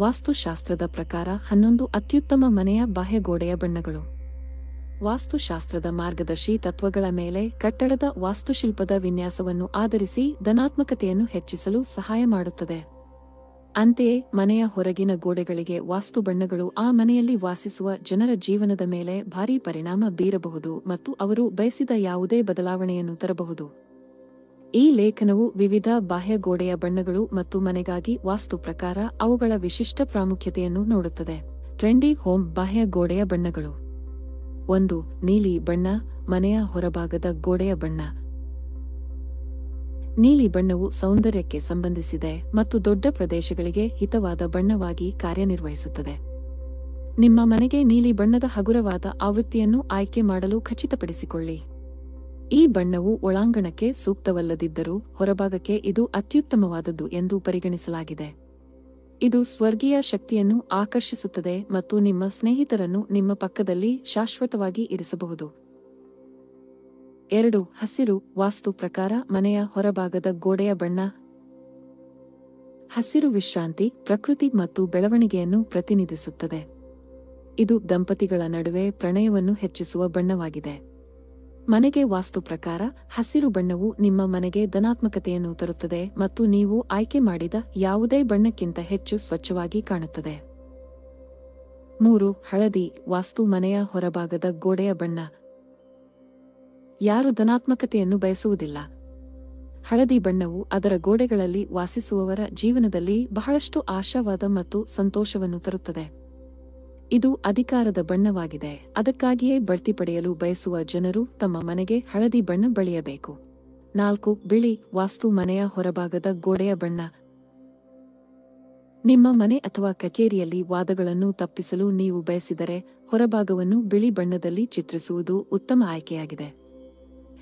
ವಾಸ್ತುಶಾಸ್ತ್ರದ ಪ್ರಕಾರ ಹನ್ನೊಂದು ಅತ್ಯುತ್ತಮ ಮನೆಯ ಬಾಹ್ಯಗೋಡೆಯ ಬಣ್ಣಗಳು. ವಾಸ್ತುಶಾಸ್ತ್ರದ ಮಾರ್ಗದರ್ಶಿ ತತ್ವಗಳ ಮೇಲೆ ಕಟ್ಟಡದ ವಾಸ್ತುಶಿಲ್ಪದ ವಿನ್ಯಾಸವನ್ನು ಆಧರಿಸಿ ಧನಾತ್ಮಕತೆಯನ್ನು ಹೆಚ್ಚಿಸಲು ಸಹಾಯ ಮಾಡುತ್ತದೆ. ಅಂತೆಯೇ ಮನೆಯ ಹೊರಗಿನ ಗೋಡೆಗಳಿಗೆ ವಾಸ್ತು ಬಣ್ಣಗಳು ಆ ಮನೆಯಲ್ಲಿ ವಾಸಿಸುವ ಜನರ ಜೀವನದ ಮೇಲೆ ಭಾರೀ ಪರಿಣಾಮ ಬೀರಬಹುದು ಮತ್ತು ಅವರು ಬಯಸಿದ ಯಾವುದೇ ಬದಲಾವಣೆಯನ್ನು ತರಬಹುದು. ಈ ಲೇಖನವು ವಿವಿಧ ಬಾಹ್ಯ ಗೋಡೆಯ ಬಣ್ಣಗಳು ಮತ್ತು ಮನೆಗಾಗಿ ವಾಸ್ತು ಪ್ರಕಾರ ಅವುಗಳ ವಿಶಿಷ್ಟ ಪ್ರಾಮುಖ್ಯತೆಯನ್ನು ನೋಡುತ್ತದೆ. ಟ್ರೆಂಡಿ ಹೋಮ್ ಬಾಹ್ಯ ಗೋಡೆಯ ಬಣ್ಣಗಳು. ಒಂದು, ನೀಲಿ ಬಣ್ಣ, ಮನೆಯ ಹೊರಭಾಗದ ಗೋಡೆಯ ಬಣ್ಣ. ನೀಲಿ ಬಣ್ಣವು ಸೌಂದರ್ಯಕ್ಕೆ ಸಂಬಂಧಿಸಿದೆ ಮತ್ತು ದೊಡ್ಡ ಪ್ರದೇಶಗಳಿಗೆ ಹಿತವಾದ ಬಣ್ಣವಾಗಿ ಕಾರ್ಯನಿರ್ವಹಿಸುತ್ತದೆ. ನಿಮ್ಮ ಮನೆಗೆ ನೀಲಿ ಬಣ್ಣದ ಹಗುರವಾದ ಆವೃತ್ತಿಯನ್ನು ಆಯ್ಕೆ ಮಾಡಲು ಖಚಿತಪಡಿಸಿಕೊಳ್ಳಿ. ಈ ಬಣ್ಣವು ಒಳಾಂಗಣಕ್ಕೆ ಸೂಕ್ತವಲ್ಲದಿದ್ದರೂ ಹೊರಭಾಗಕ್ಕೆ ಇದು ಅತ್ಯುತ್ತಮವಾದದ್ದು ಎಂದು ಪರಿಗಣಿಸಲಾಗಿದೆ. ಇದು ಸ್ವರ್ಗೀಯ ಶಕ್ತಿಯನ್ನು ಆಕರ್ಷಿಸುತ್ತದೆ ಮತ್ತು ನಿಮ್ಮ ಸ್ನೇಹಿತರನ್ನು ನಿಮ್ಮ ಪಕ್ಕದಲ್ಲಿ ಶಾಶ್ವತವಾಗಿ ಇರಿಸಬಹುದು. ಎರಡು, ಹಸಿರು, ವಾಸ್ತು ಪ್ರಕಾರ ಮನೆಯ ಹೊರಭಾಗದ ಗೋಡೆಯ ಬಣ್ಣ. ಹಸಿರು ವಿಶ್ರಾಂತಿ, ಪ್ರಕೃತಿ ಮತ್ತು ಬೆಳವಣಿಗೆಯನ್ನು ಪ್ರತಿನಿಧಿಸುತ್ತದೆ. ಇದು ದಂಪತಿಗಳ ನಡುವೆ ಪ್ರಣಯವನ್ನು ಹೆಚ್ಚಿಸುವ ಬಣ್ಣವಾಗಿದೆ. ಮನೆಗೆ ವಾಸ್ತು ಪ್ರಕಾರ ಹಸಿರು ಬಣ್ಣವು ನಿಮ್ಮ ಮನೆಗೆ ಧನಾತ್ಮಕತೆಯನ್ನು ತರುತ್ತದೆ ಮತ್ತು ನೀವು ಆಯ್ಕೆ ಮಾಡಿದ ಯಾವುದೇ ಬಣ್ಣಕ್ಕಿಂತ ಹೆಚ್ಚು ಸ್ವಚ್ಛವಾಗಿ ಕಾಣುತ್ತದೆ. ಮೂರು, ಹಳದಿ, ವಾಸ್ತು ಮನೆಯ ಹೊರಭಾಗದ ಗೋಡೆಯ ಬಣ್ಣ. ಯಾರು ಧನಾತ್ಮಕತೆಯನ್ನು ಬಯಸುವುದಿಲ್ಲ. ಹಳದಿ ಬಣ್ಣವು ಅದರ ಗೋಡೆಗಳಲ್ಲಿ ವಾಸಿಸುವವರ ಜೀವನದಲ್ಲಿ ಬಹಳಷ್ಟು ಆಶಾವಾದ ಮತ್ತು ಸಂತೋಷವನ್ನು ತರುತ್ತದೆ. ಇದು ಅಧಿಕಾರದ ಬಣ್ಣವಾಗಿದೆ. ಅದಕ್ಕಾಗಿಯೇ ಬಡ್ತಿ ಪಡೆಯಲು ಬಯಸುವ ಜನರು ತಮ್ಮ ಮನೆಗೆ ಹಳದಿ ಬಣ್ಣ ಬಳಿಯಬೇಕು. ನಾಲ್ಕು, ಬಿಳಿ, ವಾಸ್ತು ಮನೆಯ ಹೊರಭಾಗದ ಗೋಡೆಯ ಬಣ್ಣ. ನಿಮ್ಮ ಮನೆ ಅಥವಾ ಕಚೇರಿಯಲ್ಲಿ ವಾದಗಳನ್ನು ತಪ್ಪಿಸಲು ನೀವು ಬಯಸಿದರೆ ಹೊರಭಾಗವನ್ನು ಬಿಳಿ ಬಣ್ಣದಲ್ಲಿ ಚಿತ್ರಿಸುವುದು ಉತ್ತಮ ಆಯ್ಕೆಯಾಗಿದೆ.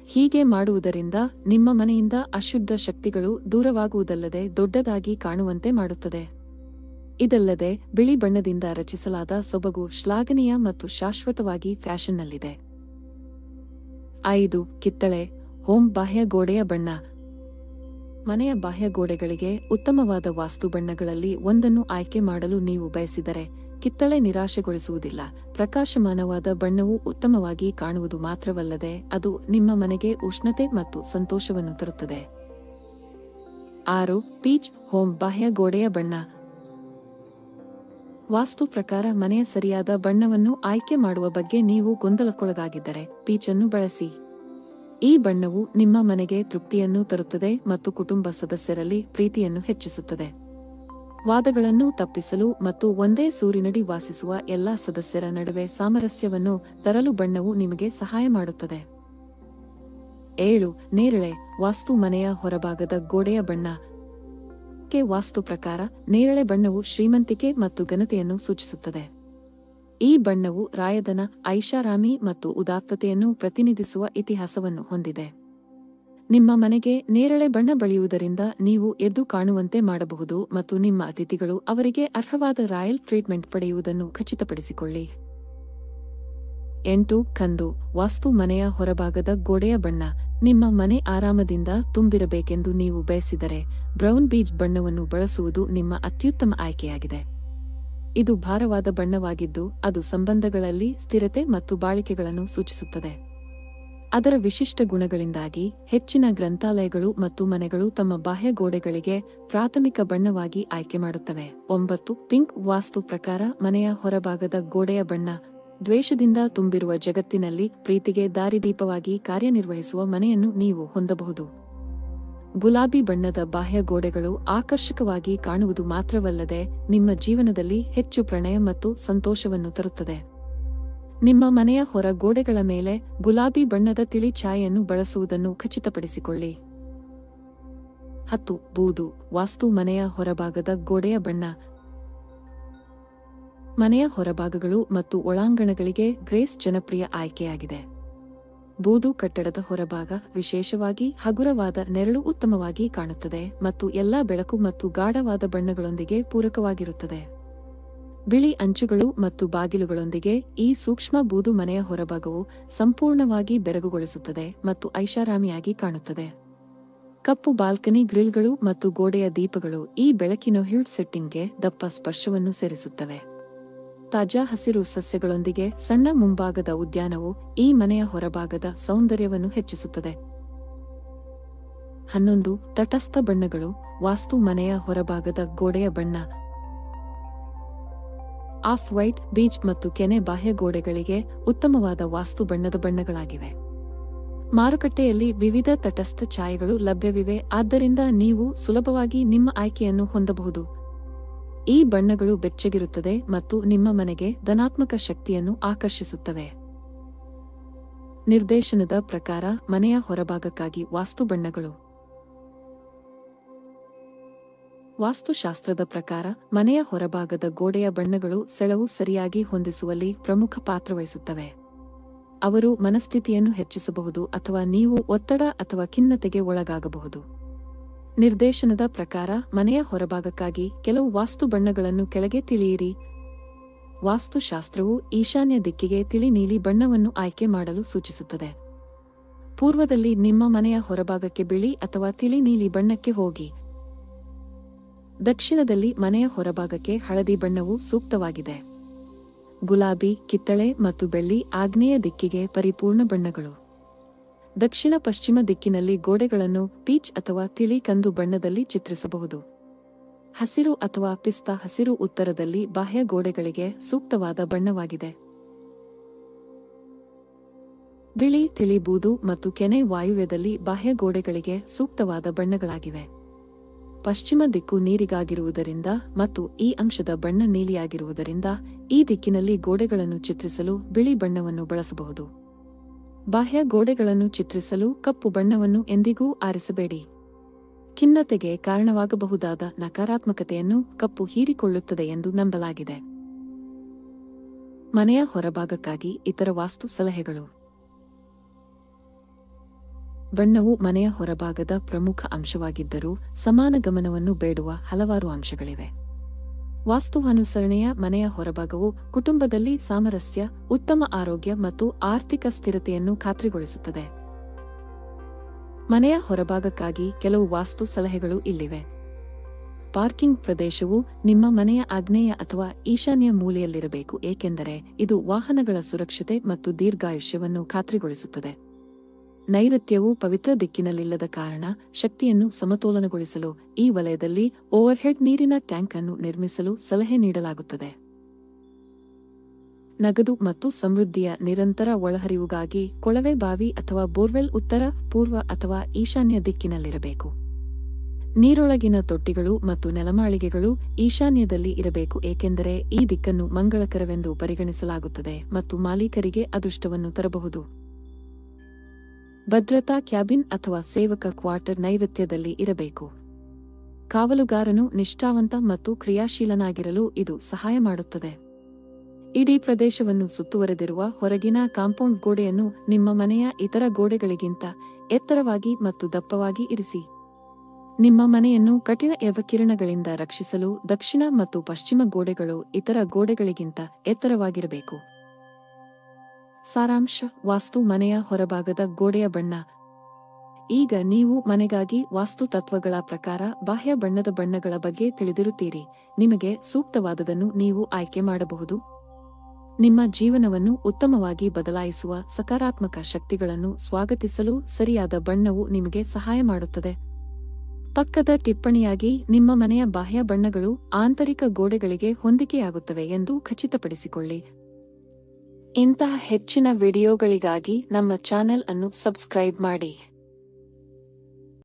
ಹೀಗೆ ಮಾಡುವುದರಿಂದ ನಿಮ್ಮ ಮನೆಯಿಂದ ಅಶುದ್ಧ ಶಕ್ತಿಗಳು ದೂರವಾಗುವುದಲ್ಲದೆ ದೊಡ್ಡದಾಗಿ ಕಾಣುವಂತೆ ಮಾಡುತ್ತದೆ. ಇದಲ್ಲದೆ ಬಿಳಿ ಬಣ್ಣದಿಂದ ರಚಿಸಲಾದ ಸೊಬಗು ಶ್ಲಾಘನೀಯ ಮತ್ತು ಶಾಶ್ವತವಾಗಿ ಫ್ಯಾಷನ್ನಲ್ಲಿದೆ. ಐದು, ಕಿತ್ತಳೆ, ಹೋಮ್ ಬಾಹ್ಯ ಗೋಡೆಯ ಬಣ್ಣ. ಮನೆಯ ಬಾಹ್ಯ ಗೋಡೆಗಳಿಗೆ ಉತ್ತಮವಾದ ವಾಸ್ತು ಬಣ್ಣಗಳಲ್ಲಿ ಒಂದನ್ನು ಆಯ್ಕೆ ಮಾಡಲು ನೀವು ಬಯಸಿದರೆ ಕಿತ್ತಳೆ ನಿರಾಶೆಗೊಳಿಸುವುದಿಲ್ಲ. ಪ್ರಕಾಶಮಾನವಾದ ಬಣ್ಣವು ಉತ್ತಮವಾಗಿ ಕಾಣುವುದು ಮಾತ್ರವಲ್ಲದೆ ಅದು ನಿಮ್ಮ ಮನೆಗೆ ಉಷ್ಣತೆ ಮತ್ತು ಸಂತೋಷವನ್ನು ತರುತ್ತದೆ. ಆರು, ಪೀಚ್, ಹೋಮ್ ಬಾಹ್ಯ ಗೋಡೆಯ ಬಣ್ಣ. ವಾಸ್ತು ಪ್ರಕಾರ ಮನೆಯ ಸರಿಯಾದ ಬಣ್ಣವನ್ನು ಆಯ್ಕೆ ಮಾಡುವ ಬಗ್ಗೆ ನೀವು ಗೊಂದಲಕ್ಕೊಳಗಾಗಿದ್ದರೆ ಪೀಚನ್ನು ಬಳಸಿ. ಈ ಬಣ್ಣವು ನಿಮ್ಮ ಮನೆಗೆ ತೃಪ್ತಿಯನ್ನು ತರುತ್ತದೆ ಮತ್ತು ಕುಟುಂಬ ಸದಸ್ಯರಲ್ಲಿ ಪ್ರೀತಿಯನ್ನು ಹೆಚ್ಚಿಸುತ್ತದೆ. ವಾದಗಳನ್ನು ತಪ್ಪಿಸಲು ಮತ್ತು ಒಂದೇ ಸೂರಿನಡಿ ವಾಸಿಸುವ ಎಲ್ಲಾ ಸದಸ್ಯರ ನಡುವೆ ಸಾಮರಸ್ಯವನ್ನು ತರಲು ಬಣ್ಣವು ನಿಮಗೆ ಸಹಾಯ ಮಾಡುತ್ತದೆ. ಏಳು, ನೇರಳೆ, ವಾಸ್ತು ಮನೆಯ ಹೊರಭಾಗದ ಗೋಡೆಯ ಬಣ್ಣ. ಕೆ ವಾಸ್ತು ಪ್ರಕಾರ ನೇರಳೆ ಬಣ್ಣವು ಶ್ರೀಮಂತಿಕೆ ಮತ್ತು ಘನತೆಯನ್ನು ಸೂಚಿಸುತ್ತದೆ. ಈ ಬಣ್ಣವು ರಾಯಧನ, ಐಷಾರಾಮಿ ಮತ್ತು ಉದಾತ್ತತೆಯನ್ನು ಪ್ರತಿನಿಧಿಸುವ ಇತಿಹಾಸವನ್ನು ಹೊಂದಿದೆ. ನಿಮ್ಮ ಮನೆಗೆ ನೇರಳೆ ಬಣ್ಣ ಬಳಿಯುವುದರಿಂದ ನೀವು ಎದ್ದು ಕಾಣುವಂತೆ ಮಾಡಬಹುದು ಮತ್ತು ನಿಮ್ಮ ಅತಿಥಿಗಳು ಅವರಿಗೆ ಅರ್ಹವಾದ ರಾಯಲ್ ಟ್ರೀಟ್ಮೆಂಟ್ ಪಡೆಯುವುದನ್ನು ಖಚಿತಪಡಿಸಿಕೊಳ್ಳಿ. ಎಂಟು, ಕಂದು ವಾಸ್ತು ಮನೆಯ ಹೊರಭಾಗದ ಗೋಡೆಯ ಬಣ್ಣ. ನಿಮ್ಮ ಮನೆ ಆರಾಮದಿಂದ ತುಂಬಿರಬೇಕೆಂದು ನೀವು ಬಯಸಿದರೆ ಬ್ರೌನ್ ಬೀಜ್ ಬಣ್ಣವನ್ನು ಬಳಸುವುದು ನಿಮ್ಮ ಅತ್ಯುತ್ತಮ ಆಯ್ಕೆಯಾಗಿದೆ. ಇದು ಭಾರವಾದ ಬಣ್ಣವಾಗಿದ್ದು ಅದು ಸಂಬಂಧಗಳಲ್ಲಿ ಸ್ಥಿರತೆ ಮತ್ತು ಬಾಳಿಕೆಗಳನ್ನು ಸೂಚಿಸುತ್ತದೆ. ಅದರ ವಿಶಿಷ್ಟ ಗುಣಗಳಿಂದಾಗಿ ಹೆಚ್ಚಿನ ಗ್ರಂಥಾಲಯಗಳು ಮತ್ತು ಮನೆಗಳು ತಮ್ಮ ಬಾಹ್ಯ ಗೋಡೆಗಳಿಗೆ ಪ್ರಾಥಮಿಕ ಬಣ್ಣವಾಗಿ ಆಯ್ಕೆ ಮಾಡುತ್ತವೆ. ಒಂಬತ್ತು, ಪಿಂಕ್ ವಾಸ್ತು ಪ್ರಕಾರ ಮನೆಯ ಹೊರಭಾಗದ ಗೋಡೆಯ ಬಣ್ಣ ದ್ವೇಷದಿಂದ ತುಂಬಿರುವ ಜಗತ್ತಿನಲ್ಲಿ ಪ್ರೀತಿಗೆ ದಾರಿದೀಪವಾಗಿ ಕಾರ್ಯನಿರ್ವಹಿಸುವ ಮನೆಯನ್ನು ನೀವು ಹೊಂದಬಹುದು. ಗುಲಾಬಿ ಬಣ್ಣದ ಬಾಹ್ಯ ಗೋಡೆಗಳು ಆಕರ್ಷಕವಾಗಿ ಕಾಣುವುದು ಮಾತ್ರವಲ್ಲದೆ ನಿಮ್ಮ ಜೀವನದಲ್ಲಿ ಹೆಚ್ಚು ಪ್ರಣಯ ಮತ್ತು ಸಂತೋಷವನ್ನು ತರುತ್ತದೆ. ನಿಮ್ಮ ಮನೆಯ ಹೊರ ಗೋಡೆಗಳ ಮೇಲೆ ಗುಲಾಬಿ ಬಣ್ಣದ ತಿಳಿ ಛಾಯೆಯನ್ನು ಬಳಸುವುದನ್ನು ಖಚಿತಪಡಿಸಿಕೊಳ್ಳಿ. ಹತ್ತು, ಬೂದು, ವಾಸ್ತು ಮನೆಯ ಹೊರಭಾಗದ ಗೋಡೆಯ ಬಣ್ಣ ಮನೆಯ ಹೊರಭಾಗಗಳು ಮತ್ತು ಒಳಾಂಗಣಗಳಿಗೆ ಗ್ರೇಸ್ ಜನಪ್ರಿಯ ಆಯ್ಕೆಯಾಗಿದೆ. ಬೂದು ಕಟ್ಟಡದ ಹೊರಭಾಗ ವಿಶೇಷವಾಗಿ ಹಗುರವಾದ ನೆರಳು ಉತ್ತಮವಾಗಿ ಕಾಣುತ್ತದೆ ಮತ್ತು ಎಲ್ಲಾ ಬೆಳಕು ಮತ್ತು ಗಾಢವಾದ ಬಣ್ಣಗಳೊಂದಿಗೆ ಪೂರಕವಾಗಿರುತ್ತದೆ. ಬಿಳಿ ಅಂಚುಗಳು ಮತ್ತು ಬಾಗಿಲುಗಳೊಂದಿಗೆ ಈ ಸೂಕ್ಷ್ಮ ಬೂದು ಮನೆಯ ಹೊರಭಾಗವು ಸಂಪೂರ್ಣವಾಗಿ ಬೆರಗುಗೊಳಿಸುತ್ತದೆ ಮತ್ತು ಐಷಾರಾಮಿಯಾಗಿ ಕಾಣುತ್ತದೆ. ಕಪ್ಪು ಬಾಲ್ಕನಿ ಗ್ರಿಲ್ಗಳು ಮತ್ತು ಗೋಡೆಯ ದೀಪಗಳು ಈ ಬೆಳಕಿನ ಹ್ಯೂಡ್ ಸೆಟ್ಟಿಂಗ್ಗೆ ದಪ್ಪ ಸ್ಪರ್ಶವನ್ನು ಸೇರಿಸುತ್ತವೆ. ತಾಜಾ ಹಸಿರು ಸಸ್ಯಗಳೊಂದಿಗೆ ಸಣ್ಣ ಮುಂಭಾಗದ ಉದ್ಯಾನವು ಈ ಮನೆಯ ಹೊರಭಾಗದ ಸೌಂದರ್ಯವನ್ನು ಹೆಚ್ಚಿಸುತ್ತದೆ. ಹನ್ನೊಂದು ತಟಸ್ಥ ಬಣ್ಣಗಳು ವಾಸ್ತು ಮನೆಯ ಹೊರಭಾಗದ ಗೋಡೆಯ ಬಣ್ಣ. ಆಫ್ ವೈಟ್ ಬೀಚ್ ಮತ್ತು ಕೆನೆ ಬಾಹ್ಯ ಗೋಡೆಗಳಿಗೆ ಉತ್ತಮವಾದ ವಾಸ್ತು ಬಣ್ಣದ ಬಣ್ಣಗಳಾಗಿವೆ. ಮಾರುಕಟ್ಟೆಯಲ್ಲಿ ವಿವಿಧ ತಟಸ್ಥ ಛಾಯೆಗಳು ಲಭ್ಯವಿವೆ, ಆದ್ದರಿಂದ ನೀವು ಸುಲಭವಾಗಿ ನಿಮ್ಮ ಆಯ್ಕೆಯನ್ನು ಹೊಂದಬಹುದು. ಈ ಬಣ್ಣಗಳು ಬೆಚ್ಚಗಿರುತ್ತದೆ ಮತ್ತು ನಿಮ್ಮ ಮನೆಗೆ ಧನಾತ್ಮಕ ಶಕ್ತಿಯನ್ನು ಆಕರ್ಷಿಸುತ್ತವೆ. ನಿರ್ದೇಶನದ ಪ್ರಕಾರ ಮನೆಯ ಹೊರಭಾಗಕ್ಕಾಗಿ ವಾಸ್ತು ಬಣ್ಣಗಳು. ವಾಸ್ತುಶಾಸ್ತ್ರದ ಪ್ರಕಾರ ಮನೆಯ ಹೊರಭಾಗದ ಗೋಡೆಯ ಬಣ್ಣಗಳು ಸೆಳವು ಸರಿಯಾಗಿ ಹೊಂದಿಸುವಲ್ಲಿ ಪ್ರಮುಖ ಪಾತ್ರವಹಿಸುತ್ತವೆ. ಅವರು ಮನಸ್ಥಿತಿಯನ್ನು ಹೆಚ್ಚಿಸಬಹುದು ಅಥವಾ ನೀವು ಒತ್ತಡ ಅಥವಾ ಖಿನ್ನತೆಗೆ ಒಳಗಾಗಬಹುದು. ನಿರ್ದೇಶನದ ಪ್ರಕಾರ ಮನೆಯ ಹೊರಭಾಗಕ್ಕಾಗಿ ಕೆಲವು ವಾಸ್ತು ಬಣ್ಣಗಳನ್ನು ಕೆಳಗೆ ತಿಳಿಯಿರಿ. ವಾಸ್ತುಶಾಸ್ತ್ರವು ಈಶಾನ್ಯ ದಿಕ್ಕಿಗೆ ತಿಳಿ ನೀಲಿ ಬಣ್ಣವನ್ನು ಆಯ್ಕೆ ಮಾಡಲು ಸೂಚಿಸುತ್ತದೆ. ಪೂರ್ವದಲ್ಲಿ ನಿಮ್ಮ ಮನೆಯ ಹೊರಭಾಗಕ್ಕೆ ಬಿಳಿ ಅಥವಾ ತಿಳಿ ನೀಲಿ ಬಣ್ಣಕ್ಕೆ ಹೋಗಿ. ದಕ್ಷಿಣದಲ್ಲಿ ಮನೆಯ ಹೊರಭಾಗಕ್ಕೆ ಹಳದಿ ಬಣ್ಣವು ಸೂಕ್ತವಾಗಿದೆ. ಗುಲಾಬಿ, ಕಿತ್ತಳೆ ಮತ್ತು ಬೆಳ್ಳಿ ಆಗ್ನೇಯ ದಿಕ್ಕಿಗೆ ಪರಿಪೂರ್ಣ ಬಣ್ಣಗಳು. ದಕ್ಷಿಣ ಪಶ್ಚಿಮ ದಿಕ್ಕಿನಲ್ಲಿ ಗೋಡೆಗಳನ್ನು ಪೀಚ್ ಅಥವಾ ತಿಳಿ ಕಂದು ಬಣ್ಣದಲ್ಲಿ ಚಿತ್ರಿಸಬಹುದು. ಹಸಿರು ಅಥವಾ ಪಿಸ್ತಾ ಹಸಿರು ಉತ್ತರದಲ್ಲಿ ಬಾಹ್ಯ ಗೋಡೆಗಳಿಗೆ ಸೂಕ್ತವಾದ ಬಣ್ಣವಾಗಿದೆ. ಬಿಳಿ, ತಿಳಿ, ಬೂದು ಮತ್ತು ಕೆನೆ ವಾಯುವ್ಯದಲ್ಲಿ ಬಾಹ್ಯ ಗೋಡೆಗಳಿಗೆ ಸೂಕ್ತವಾದ ಬಣ್ಣಗಳಾಗಿವೆ. ಪಶ್ಚಿಮ ದಿಕ್ಕು ನೀರಿಗಾಗಿರುವುದರಿಂದ ಮತ್ತು ಈ ಅಂಶದ ಬಣ್ಣ ನೀಲಿಯಾಗಿರುವುದರಿಂದ ಈ ದಿಕ್ಕಿನಲ್ಲಿ ಗೋಡೆಗಳನ್ನು ಚಿತ್ರಿಸಲು ಬಿಳಿ ಬಣ್ಣವನ್ನು ಬಳಸಬಹುದು. ಬಾಹ್ಯ ಗೋಡೆಗಳನ್ನು ಚಿತ್ರಿಸಲು ಕಪ್ಪು ಬಣ್ಣವನ್ನು ಎಂದಿಗೂ ಆರಿಸಬೇಡಿ. ಖಿನ್ನತೆಗೆ ಕಾರಣವಾಗಬಹುದಾದ ನಕಾರಾತ್ಮಕತೆಯನ್ನು ಕಪ್ಪು ಹೀರಿಕೊಳ್ಳುತ್ತದೆ ಎಂದು ನಂಬಲಾಗಿದೆ. ಮನೆಯ ಹೊರಭಾಗಕ್ಕಾಗಿ ಇತರ ವಾಸ್ತು ಸಲಹೆಗಳು. ಬಣ್ಣವು ಮನೆಯ ಹೊರಭಾಗದ ಪ್ರಮುಖ ಅಂಶವಾಗಿದ್ದರೂ ಸಮಾನ ಗಮನವನ್ನು ಬೇಡುವ ಹಲವಾರು ಅಂಶಗಳಿವೆ. ವಾಸ್ತು ಅನುಸರಣೆಯ ಮನೆಯ ಹೊರಭಾಗವು ಕುಟುಂಬದಲ್ಲಿ ಸಾಮರಸ್ಯ, ಉತ್ತಮ ಆರೋಗ್ಯ ಮತ್ತು ಆರ್ಥಿಕ ಸ್ಥಿರತೆಯನ್ನು ಖಾತ್ರಿಗೊಳಿಸುತ್ತದೆ. ಮನೆಯ ಹೊರಭಾಗಕ್ಕಾಗಿ ಕೆಲವು ವಾಸ್ತು ಸಲಹೆಗಳು ಇಲ್ಲಿವೆ. ಪಾರ್ಕಿಂಗ್ ಪ್ರದೇಶವು ನಿಮ್ಮ ಮನೆಯ ಆಗ್ನೇಯ ಅಥವಾ ಈಶಾನ್ಯ ಮೂಲೆಯಲ್ಲಿರಬೇಕು, ಏಕೆಂದರೆ ಇದು ವಾಹನಗಳ ಸುರಕ್ಷತೆ ಮತ್ತು ದೀರ್ಘಾಯುಷ್ಯವನ್ನು ಖಾತ್ರಿಗೊಳಿಸುತ್ತದೆ. ನೈಋತ್ಯವು ಪವಿತ್ರ ದಿಕ್ಕಿನಲ್ಲಿಲ್ಲದ ಕಾರಣ ಶಕ್ತಿಯನ್ನು ಸಮತೋಲನಗೊಳಿಸಲು ಈ ವಲಯದಲ್ಲಿ ಓವರ್ಹೆಡ್ ನೀರಿನ ಟ್ಯಾಂಕ್ ಅನ್ನು ನಿರ್ಮಿಸಲು ಸಲಹೆ ನೀಡಲಾಗುತ್ತದೆ. ನಗದು ಮತ್ತು ಸಮೃದ್ಧಿಯ ನಿರಂತರ ಒಳಹರಿವುಗಾಗಿ ಕೊಳವೆ ಬಾವಿ ಅಥವಾ ಬೋರ್ವೆಲ್ ಉತ್ತರ, ಪೂರ್ವ ಅಥವಾ ಈಶಾನ್ಯ ದಿಕ್ಕಿನಲ್ಲಿರಬೇಕು. ನೀರೊಳಗಿನ ತೊಟ್ಟಿಗಳು ಮತ್ತು ನೆಲಮಾಳಿಗೆಗಳು ಈಶಾನ್ಯದಲ್ಲಿ ಇರಬೇಕು ಏಕೆಂದರೆ ಈ ದಿಕ್ಕನ್ನು ಮಂಗಳಕರವೆಂದು ಪರಿಗಣಿಸಲಾಗುತ್ತದೆ ಮತ್ತು ಮಾಲೀಕರಿಗೆ ಅದೃಷ್ಟವನ್ನು ತರಬಹುದು. ಭದ್ರತಾ ಕ್ಯಾಬಿನ್ ಅಥವಾ ಸೇವಕ ಕ್ವಾರ್ಟರ್ ನೈಋತ್ಯದಲ್ಲಿ ಇರಬೇಕು. ಕಾವಲುಗಾರನು ನಿಷ್ಠಾವಂತ ಮತ್ತು ಕ್ರಿಯಾಶೀಲನಾಗಿರಲು ಇದು ಸಹಾಯ ಮಾಡುತ್ತದೆ. ಇಡೀ ಪ್ರದೇಶವನ್ನು ಸುತ್ತುವರೆದಿರುವ ಹೊರಗಿನ ಕಾಂಪೌಂಡ್ ಗೋಡೆಯನ್ನು ನಿಮ್ಮ ಮನೆಯ ಇತರ ಗೋಡೆಗಳಿಗಿಂತ ಎತ್ತರವಾಗಿ ಮತ್ತು ದಪ್ಪವಾಗಿ ಇರಿಸಿ. ನಿಮ್ಮ ಮನೆಯನ್ನು ಕಠಿಣ ಯವಕಿರಣಗಳಿಂದ ರಕ್ಷಿಸಲು ದಕ್ಷಿಣ ಮತ್ತು ಪಶ್ಚಿಮ ಗೋಡೆಗಳು ಇತರ ಗೋಡೆಗಳಿಗಿಂತ ಎತ್ತರವಾಗಿರಬೇಕು. ಸಾರಾಂಶ, ವಾಸ್ತು ಮನೆಯ ಹೊರಭಾಗದ ಗೋಡೆಯ ಬಣ್ಣ. ಈಗ ನೀವು ಮನೆಗಾಗಿ ವಾಸ್ತು ತತ್ವಗಳ ಪ್ರಕಾರ ಬಾಹ್ಯ ಬಣ್ಣದ ಬಣ್ಣಗಳ ಬಗ್ಗೆ ತಿಳಿದಿರುತ್ತೀರಿ. ನಿಮಗೆ ಸೂಕ್ತವಾದದನ್ನು ನೀವು ಆಯ್ಕೆ ಮಾಡಬಹುದು. ನಿಮ್ಮ ಜೀವನವನ್ನು ಉತ್ತಮವಾಗಿ ಬದಲಾಯಿಸುವ ಸಕಾರಾತ್ಮಕ ಶಕ್ತಿಗಳನ್ನು ಸ್ವಾಗತಿಸಲು ಸರಿಯಾದ ಬಣ್ಣವು ನಿಮಗೆ ಸಹಾಯ ಮಾಡುತ್ತದೆ. ಪಕ್ಕದ ಟಿಪ್ಪಣಿಯಾಗಿ ನಿಮ್ಮ ಮನೆಯ ಬಾಹ್ಯ ಬಣ್ಣಗಳು ಆಂತರಿಕ ಗೋಡೆಗಳಿಗೆ ಹೊಂದಿಕೆಯಾಗುತ್ತವೆ ಎಂದು ಖಚಿತಪಡಿಸಿಕೊಳ್ಳಿ. ಇಂತಹ ಹೆಚ್ಚಿನ ವಿಡಿಯೋಗಳಿಗಾಗಿ ನಮ್ಮ ಚಾನೆಲ್ ಅನ್ನು ಸಬ್ಸ್ಕ್ರೈಬ್ ಮಾಡಿ.